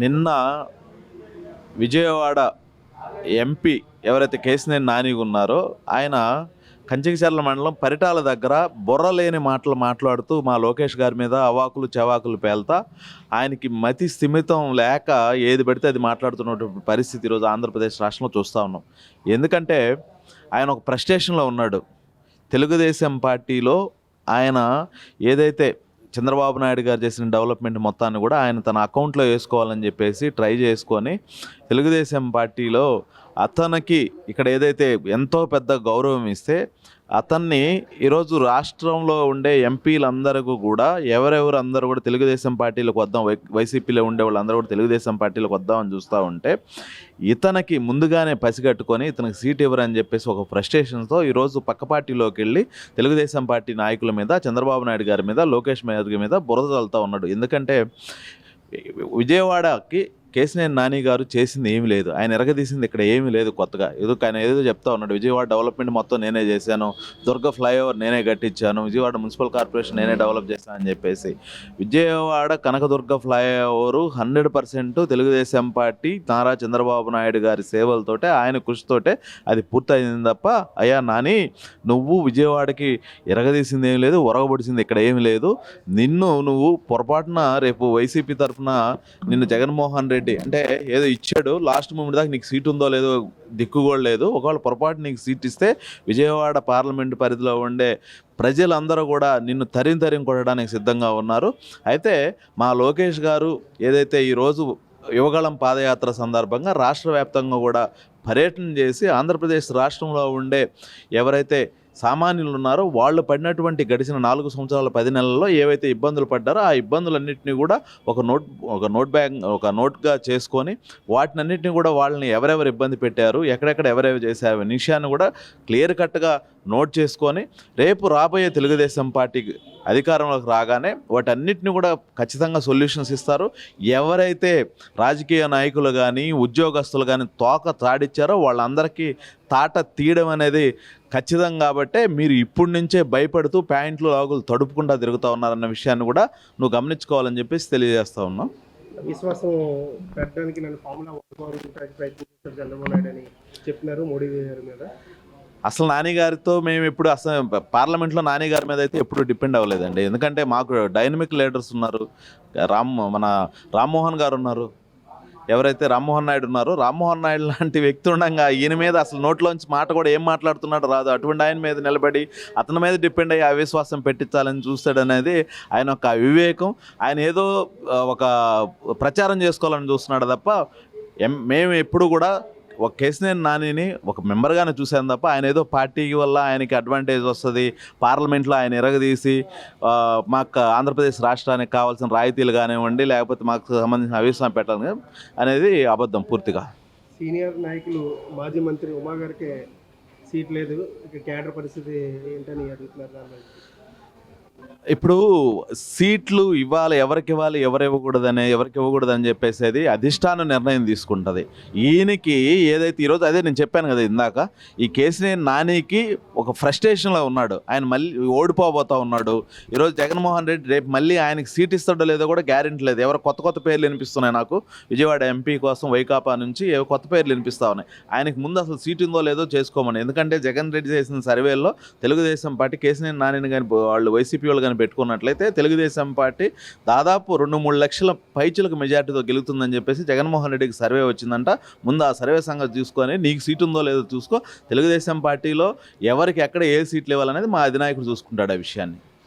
నిన్న విజయవాడ ఎంపీ ఎవరైతే కేసినేని నాని ఉన్నారో ఆయన కంచికచర్ల మండలం పరిటాల దగ్గర బుర్రలేని మాటలు మాట్లాడుతూ మా లోకేష్ గారి మీద అవాకులు చవాకులు పేల్తా ఆయనకి మతి స్థిమితం లేక ఏది పెడితే అది మాట్లాడుతున్నటువంటి పరిస్థితి ఈరోజు ఆంధ్రప్రదేశ్ రాష్ట్రంలో చూస్తూ ఉన్నాం. ఎందుకంటే ఆయన ఒక ప్రస్టేషన్లో ఉన్నాడు. తెలుగుదేశం పార్టీలో ఆయన ఏదైతే చంద్రబాబు నాయుడు గారు చేసిన డెవలప్మెంట్ మొత్తాన్ని కూడా ఆయన తన అకౌంట్లో వేసుకోవాలని చెప్పేసి ట్రై చేసుకొని తెలుగుదేశం పార్టీలో అతనికి ఇక్కడ ఏదైతే ఎంతో పెద్ద గౌరవం ఇస్తే అతన్ని ఈరోజు రాష్ట్రంలో ఉండే ఎంపీలందరికీ కూడా ఎవరెవరు అందరూ కూడా తెలుగుదేశం పార్టీలకు వద్దాం వై వైసీపీలో ఉండే వాళ్ళందరూ కూడా తెలుగుదేశం పార్టీలకు వద్దామని చూస్తూ ఉంటే ఇతనికి ముందుగానే పసిగట్టుకొని ఇతనికి సీట్ ఇవ్వరని చెప్పేసి ఒక ఫ్రస్ట్రేషన్తో ఈరోజు పక్క పార్టీలోకి వెళ్ళి తెలుగుదేశం పార్టీ నాయకుల మీద చంద్రబాబు నాయుడు గారి మీద లోకేష్ గారి మీద బురద తలుతూ ఉన్నాడు. ఎందుకంటే విజయవాడకి కేసినేని నాని గారు చేసింది ఏమీ లేదు. ఆయన ఎరగదీసింది ఇక్కడ ఏమీ లేదు కొత్తగా. ఏదో ఆయన ఏదో చెప్తా ఉన్నాడు. విజయవాడ డెవలప్మెంట్ మొత్తం నేనే చేశాను. దుర్గ ఫ్లైఓవర్ నేనే కట్టించాను. విజయవాడ మున్సిపల్ కార్పొరేషన్ నేనే డెవలప్ చేశాను అని చెప్పేసి. Vijayawada Kanakadurga flyover hundred percent Telugu Desam party Nara Chandrababu Naidu గారి సేవలతోటే ఆయన కృషితోటే అది పూర్తయింది తప్ప అయ్యా నాని నువ్వు విజయవాడకి ఎరగదీసింది ఏం లేదు ఒరగబడిసింది ఇక్కడ ఏమీ లేదు. నిన్ను నువ్వు పొరపాటున రేపు వైసీపీ తరఫున నిన్ను జగన్మోహన్ రెడ్డి అంటే ఏదో ఇచ్చాడు లాస్ట్ మూమెంట్ దాకా నీకు సీట్ ఉందో లేదో దిక్కు కూడా లేదు. ఒకవేళ పొరపాటు నీకు సీట్ ఇస్తే విజయవాడ పార్లమెంట్ పరిధిలో ఉండే ప్రజలందరూ కూడా నిన్ను తరిం తరిం కొట్టడానికి సిద్ధంగా ఉన్నారు. అయితే మా లోకేష్ గారు ఏదైతే ఈరోజు యువగళం పాదయాత్ర సందర్భంగా రాష్ట్ర వ్యాప్తంగా కూడా పర్యటన చేసి ఆంధ్రప్రదేశ్ రాష్ట్రంలో ఉండే ఎవరైతే సామాన్యులు ఉన్నారో వాళ్ళు పడినటువంటి గడిచిన నాలుగు సంవత్సరాల పది నెలల్లో ఏవైతే ఇబ్బందులు పడ్డారో ఆ ఇబ్బందులన్నింటినీ కూడా ఒక నోట్ ఒక నోట్ బ్యాగ్ ఒక నోట్గా చేసుకొని వాటినన్నింటినీ కూడా వాళ్ళని ఎవరెవరు ఇబ్బంది పెట్టారు ఎక్కడెక్కడ ఎవరెవరు చేశారు నిషయాన్ని విషయాన్ని కూడా క్లియర్ కట్గా నోట్ చేసుకొని రేపు రాబోయే తెలుగుదేశం పార్టీ అధికారంలోకి రాగానే వాటన్నిటిని కూడా ఖచ్చితంగా సొల్యూషన్స్ ఇస్తారు. ఎవరైతే రాజకీయ నాయకులు కానీ ఉద్యోగస్తులు కానీ తోక తాడిచ్చారో వాళ్ళందరికీ తాట తీయడం అనేది ఖచ్చితం కాబట్టే మీరు ఇప్పటి నుంచే భయపడుతూ ప్యాంట్లు లాగులు తడుపుకుంటా తిరుగుతూ ఉన్నారన్న విషయాన్ని కూడా నువ్వు గమనించుకోవాలని చెప్పేసి తెలియజేస్తా ఉన్నాం. విశ్వాసం పెట్టడానికి నన్ను ఫార్ములా వాడుకోవడానికి ప్రయత్నించారు చంద్రబాబు నాయుడు అని చెప్పినారు మోడీ గారి మీద. అసలు నాని గారితో మేము ఎప్పుడు అసలు పార్లమెంట్లో నాని గారి మీద అయితే ఎప్పుడు డిపెండ్ అవ్వలేదండి. ఎందుకంటే మాకు డైనమిక్ లీడర్స్ ఉన్నారు. రామ్ మన రామ్మోహన్ గారు ఉన్నారు. ఎవరైతే రామ్మోహన్ నాయుడు ఉన్నారో రామ్మోహన్ నాయుడు లాంటి వ్యక్తి ఉండగా ఈయన మీద అసలు నోట్లోంచి మాట కూడా ఏం మాట్లాడుతున్నాడు రాదు. అటువంటి ఆయన మీద నిలబడి అతని మీద డిపెండ్ అయ్యి అవిశ్వాసం పెట్టించాలని చూస్తాడనేది ఆయన ఒక వివేకం. ఆయన ఏదో ఒక ప్రచారం చేసుకోవాలని చూస్తున్నాడు తప్ప ఎం మేము ఎప్పుడు కూడా ఒక కేసినేని నానిని ఒక మెంబర్గానే చూశాను తప్ప ఆయన ఏదో పార్టీకి వల్ల ఆయనకి అడ్వాంటేజ్ వస్తుంది పార్లమెంట్లో ఆయన ఎరగదీసి మాకు ఆంధ్రప్రదేశ్ రాష్ట్రానికి కావాల్సిన రాయితీలు కానివ్వండి లేకపోతే మాకు సంబంధించిన అవిశ్వాసం పెట్టాలి అనేది అబద్ధం పూర్తిగా. సీనియర్ నాయకులు మాజీ మంత్రి ఉమా గారికి సీట్ లేదు ఇక కేడర్ పరిస్థితి ఏంటని అడుగుతున్నారు ఇప్పుడు సీట్లు ఇవ్వాలి ఎవరికి ఇవ్వాలి ఎవరు ఇవ్వకూడదని ఎవరికి ఇవ్వకూడదని చెప్పేసేది అధిష్టానం నిర్ణయం తీసుకుంటుంది. ఈయనకి ఏదైతే ఈరోజు అదే నేను చెప్పాను కదా ఇందాక ఈ కేసీఆర్ నానికి ఒక ఫ్రస్ట్రేషన్లో ఉన్నాడు. ఆయన మళ్ళీ ఓడిపోబోతా ఉన్నాడు. ఈరోజు జగన్మోహన్ రెడ్డి రేపు మళ్ళీ ఆయనకి సీట్ ఇస్తాడో లేదో కూడా గ్యారెంటీ లేదు. ఎవరు కొత్త కొత్త పేర్లు వినిపిస్తున్నాయి నాకు. విజయవాడ ఎంపీ కోసం వైకాపా నుంచి ఏవో కొత్త పేర్లు వినిపిస్తా ఉన్నాయి. ఆయనకి ముందు అసలు సీట్ ఉందో లేదో చేసుకోమని. ఎందుకంటే జగన్ రెడ్డి చేసిన సర్వేలో తెలుగుదేశం పార్టీ కేసీఆర్ నానిని కానీ వాళ్ళు వైసీపీ వాళ్ళు కానీ పెట్టుకున్నట్లయితే తెలుగుదేశం పార్టీ దాదాపు రెండు మూడు లక్షల పైచులకు మెజార్టీతో గెలుతుందని చెప్పేసి జగన్మోహన్ రెడ్డికి సర్వే వచ్చిందంట. ముందు ఆ సర్వే సంగతి చూసుకొని నీకు సీట్ ఉందో లేదో చూసుకో. తెలుగుదేశం పార్టీలో ఎవరికి ఎక్కడ ఏ సీట్లు ఇవ్వాలనేది మా అధినాయకుడు చూసుకుంటాడు ఆ విషయాన్ని.